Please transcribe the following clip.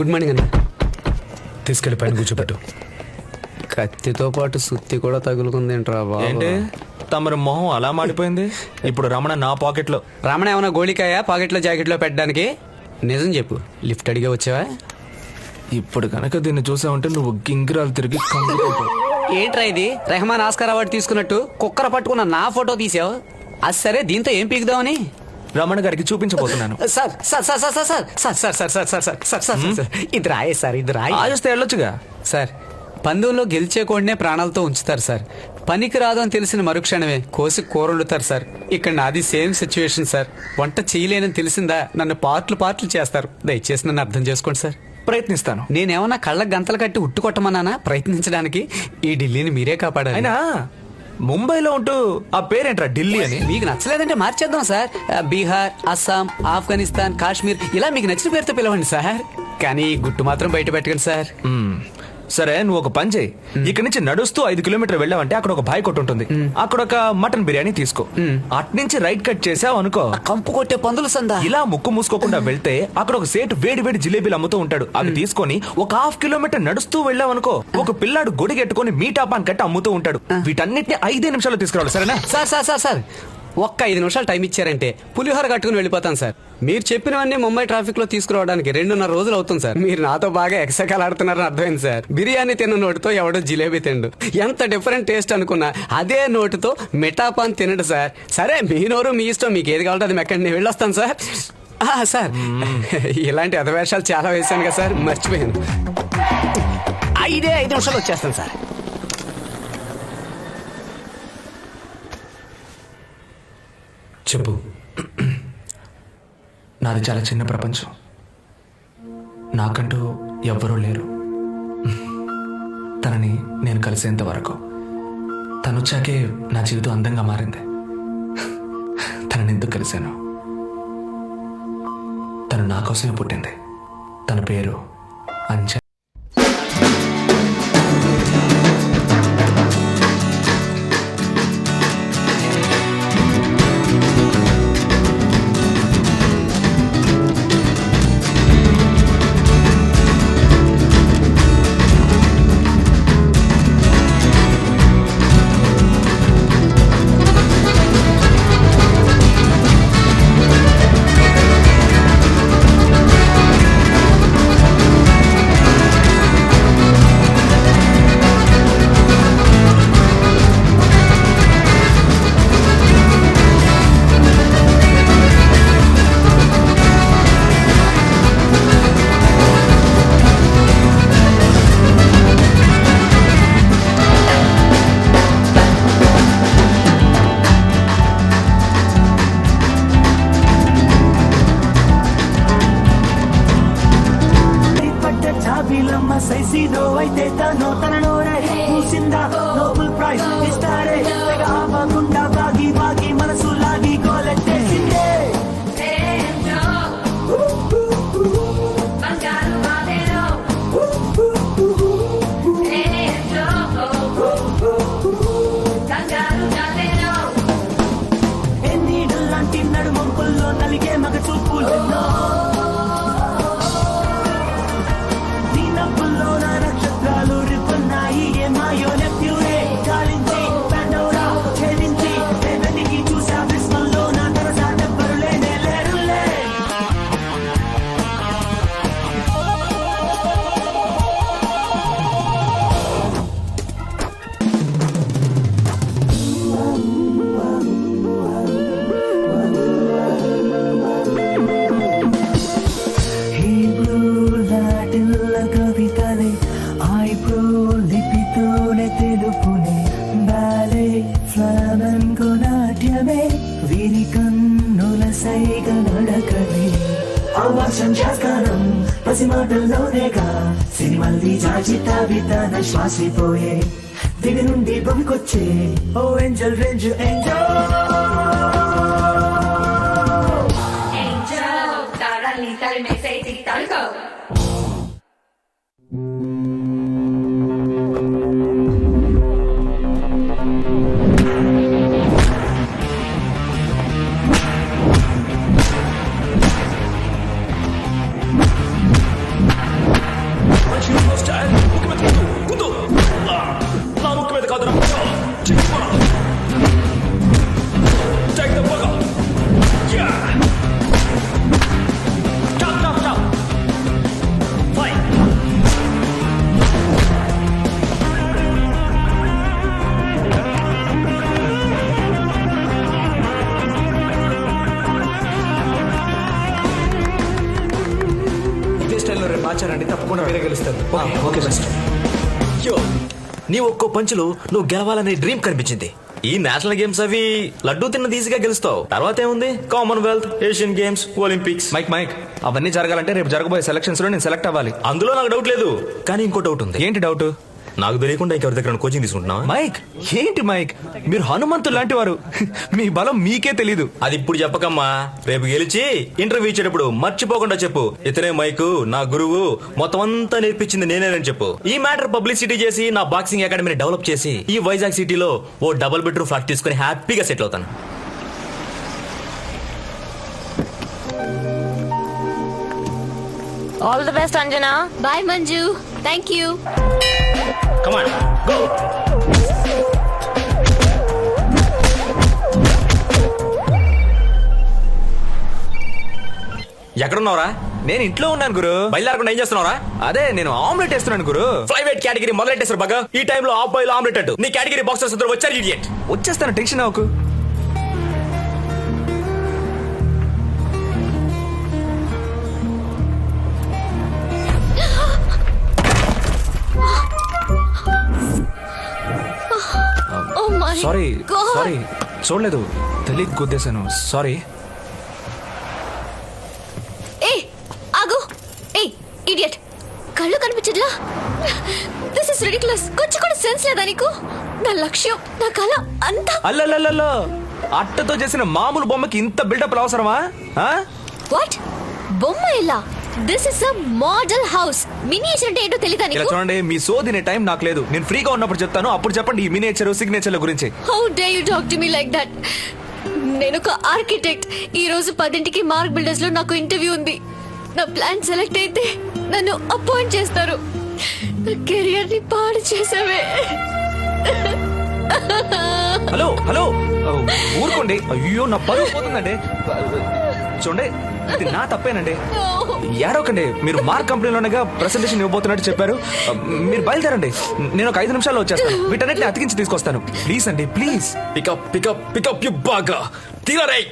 Good morning అన్న. తీసుకెళ్ళి పైన కూర్చోబెట్టు. కత్తితో పాటు సుత్తి కూడా తగులుకుంది ఏంట్రా ఏంటి? తమరి మొహం అలా మాడిపోయింది? ఇప్పుడు రమణ నా పాకెట్లో. రమణ ఏమైనా గోళికాయ పాకెట్లో జాకెట్లో పెట్టడానికి? నిజం చెప్పు. లిఫ్ట్ అడిగే వచ్చావా? ఇప్పుడు కనుక దీన్ని చూసావంటే నువ్వు గింగిరాలు తిరిగి. ఏంట్రా ఇది? రెహమాన్ ఆస్కార్ అవార్డు తీసుకున్నట్టు కుక్కర పట్టుకున్న నా ఫోటో తీసావు? అది సరే దీంతో ఏం పీకుదామని? రమణ గారికి చూపించబోతున్నాను sir sir sir sir sir sir sir sir sir sir sir sir sir sir sir ఇది రాయే సార్ ఇది రాయి ఆగస్తే వెళ్ళొచ్చుగా సార్ పందెంలో గెలిచే కోడినే ప్రాణాలతో ఉంచుతారు సార్ పనికి రాదు అని తెలిసిన మరుక్షణమే కోసి కూరొండుతారు సార్ ఇక్కడ నాది సేమ్ సిచ్యువేషన్ సార్ వంట చేయలేనని తెలిసిందా నన్ను పార్ట్లు పార్ట్లు చేస్తారు దయచేసి నన్ను అర్థం చేసుకోండి సార్ ప్రయత్నిస్తాను నేనేమన్నా కళ్ళకు గంతలు కట్టి ఉట్టు కొట్టమన్నానా ప్రయత్నించడానికి ఈ ఢిల్లీని మీరే కాపాడాలి అయినా ముంబైలో ఉంటూ ఆ పేరేంట్రా ఢిల్లీ అని? మీకు నచ్చలేదంటే మార్చేద్దాం సార్. బీహార్ అస్సాం ఆఫ్ఘనిస్తాన్ కాశ్మీర్ ఇలా మీకు నచ్చిన పేరుతో పిలవండి సార్. కానీ ఈ గుట్టు మాత్రం బయట పెట్టకండి సార్. సరే నువ్వు ఒక పని చేయి. ఇక్కడి నుంచి నడుస్తూ ఐదు కిలోమీటర్ వెళ్ళావంటే అక్కడ ఒక బాయ్ కొట్టు ఉంటుంది. అక్కడ ఒక మటన్ బిర్యానీ తీసుకో. అట్నుంచి రైట్ కట్ చేసావు అనుకో. కంపు కొట్టే పందులు సందా. ఇలా ముక్కు మూసుకోకుండా వెళ్తే అక్కడ ఒక సేటు వేడి వేడి జిలేబీలు అమ్ముతూ ఉంటాడు. అవి తీసుకొని ఒక హాఫ్ కిలోమీటర్ నడుస్తూ వెళ్ళావనుకో ఒక పిల్లాడు గొడిగెట్టుకొని మీటా పాన్ కట్టి అమ్ముతూ ఉంటాడు. వీటన్నిటిని ఐదే నిమిషాలు తీసుకురావాలి సరేనా? Sir sir sir sir. ఒక్క ఐదు నిమిషాలు టైం ఇచ్చారంటే పులిహోర కట్టుకుని వెళ్ళిపోతాను సార్. మీరు చెప్పినవన్నీ ముంబై ట్రాఫిక్లో తీసుకురావడానికి రెండున్నర రోజులు అవుతుంది సార్. మీరు నాతో బాగా ఎక్సకాలు ఆడుతున్నారని అర్థమైంది సార్. బిర్యానీ తిన్న నోటితో ఎవడో జిలేబీ తిండు. ఎంత డిఫరెంట్ టేస్ట్ అనుకున్నా అదే నోటితో మిఠాపాన్ తినడు సార్. సరే మీ నోరు మీ ఇష్టం మీకు ఏది కావాలంటే అది మెక్కండి నేను వెళ్ళొస్తాను సార్. సార్. ఇలాంటి అధవేషాలు చాలా వేశాను కదా సార్. మర్చిపోయాను. ఐదే ఐదు నిమిషాలు వచ్చేస్తాను సార్. చెప్పు. నాది చాలా చిన్న ప్రపంచం. నాకంటూ ఎవ్వరూ లేరు. తనని నేను కలిసేంత వరకు. తను వచ్చాకే నా జీవితం అందంగా మారింది. తనని ఎందుకు కలిశాను? తను నా కోసమే పుట్టింది. తన పేరు అంజ జాబిలమ్మ సైసిదో అయితే తను తన నోరే మూసిందా నోబెల్ ప్రైజ్ ఇస్తారే ఫ్లామెన్కో నాట్యమే వీరి కన్నుల సైగ నడకలే ఆవాసం శాస్త్రం పసిమాటల్లోనేగా సినిమల్ది జాచిత విధాన శ్వాసిపోయే దిగి నుండి భూమికొచ్చే ఓ angel range angel okay. Best యో నీ ఒక్కో పంచులు నువ్వు గెలవాలనే డ్రీమ్ కనిపించింది. ఈ నేషనల్ గేమ్స్ అవి లడ్డూ తిన్న ఈజీగా గెలుస్తావు. తర్వాత ఏముంది? Commonwealth Asian games Olympics. Mike mike అవన్నీ జరగాలంటే రేపు జరగబోయే సెలక్షన్స్లో నేను సెలెక్ట్ అవ్వాలి. అందులో నాకు డౌట్ లేదు. కానీ ఇంకో డౌట్ ఉంది. ఏంటి డౌట్ నాకు తెలియకుండా ఇంకెవరి దగ్గర కోచింగ్ తీసుకుంటున్నావా? మైక్ ఏంటి మైక్? మీరు హనుమంతు లాంటి వారు మీ బలం మీకే తెలీదు. అది ఇప్పుడు చెప్పకమ్మా. రేపు గెలిచి ఇంటర్వ్యూ ఇచ్చేటప్పుడు మర్చిపోకుండా చెప్పు. ఇతనే మైకు నా గురువు మొత్తం అంతా నేర్పించింది నేనేనని చెప్పు. ఈ మ్యాటర్ పబ్లిసిటీ చేసి నా బాక్సింగ్ అకాడమీని డెవలప్ చేసి ఈ వైజాగ్ సిటీలో ఓ డబుల్ బెడ్రూమ్ ఫ్లాట్ తీసుకుని హ్యాపీగా సెటిల్ అవుతాను. All the best Anjana. Bye Manju thank you come on ఎక్కడున్నావురా? నేను ఇంట్లో ఉన్నాను గురు. బయలుదేరకుండా ఏం చేస్తున్నావురా? అదే నేను ఆమ్లెట్ వేస్తున్నాను గురు. ప్రైవేట్ కేటగిరీ మొదలెట్టేశారు బాగా ఈ టైంలో ఆఫ్ బాయిల్ ఆమ్లెట్ అట్టు నీ కేటగిరీ బాక్సర్స్ ఇద్దరు వచ్చారు ఇడియట్ వచ్చేస్తాను టెన్షన్ అవ్వకు. సారీ సారీ చూడలేదు. తెలియక గుద్దేశాను. సారీ ఏ ఆగు. ఏ ఇడియట్ కళ్ళు కనిపించట్లా? దిస్ ఇస్ రిడిక్యులస్ కొంచెం కూడా సెన్స్ లేదా నీకు? నా లక్ష్యం నా కళ అంతా. అల్లల్లల్లో అట్టతో చేసిన మామూలు బొమ్మకి ఇంత బిల్డప్ అవసరమా? ఆ? వాట్ బొమ్మ ఎలా? This is a model house miniature అంటే ఏంటో ఇలా నీకు? చూడండి మీ సోదినే టైం నాకు లేదు. నేను ఫ్రీగా ఉన్నప్పుడు చెప్తాను. అప్పుడు చెప్పండి ఈ మినేచర్ సిగ్నేచర్ల గురించి. How dare you talk to me like that నేను ఒక ఆర్కిటెక్ట్ ఈ రోజు పదింటికి మార్క్ బిల్డర్స్లో నాకు ఇంటర్వ్యూ ఉంది. నా ప్లాన్ సెలెక్ట్ అయితే నన్ను అపాయింట్ చేస్తారు. నా కెరియర్ని పాడు చేసావే. హలో హలో ఊరుకోండి. అయ్యో నా పరువు పోతుందండి. చూడండి ఇది నా తప్పేనండి. ఏడవకండి మీరు మార్క్ కంపెనీలోనేగా ప్రెసెంటేషన్ ఇవ్వబోతున్నట్టు చెప్పారు. మీరు బయలుదేరండి నేను ఒక ఐదు నిమిషాల్లో వచ్చేస్తాను. వీటన్నిటిని అతికించి తీసుకొస్తాను. ప్లీజ్ అండి please. Pickup pickup pickup you బాగా తీరరై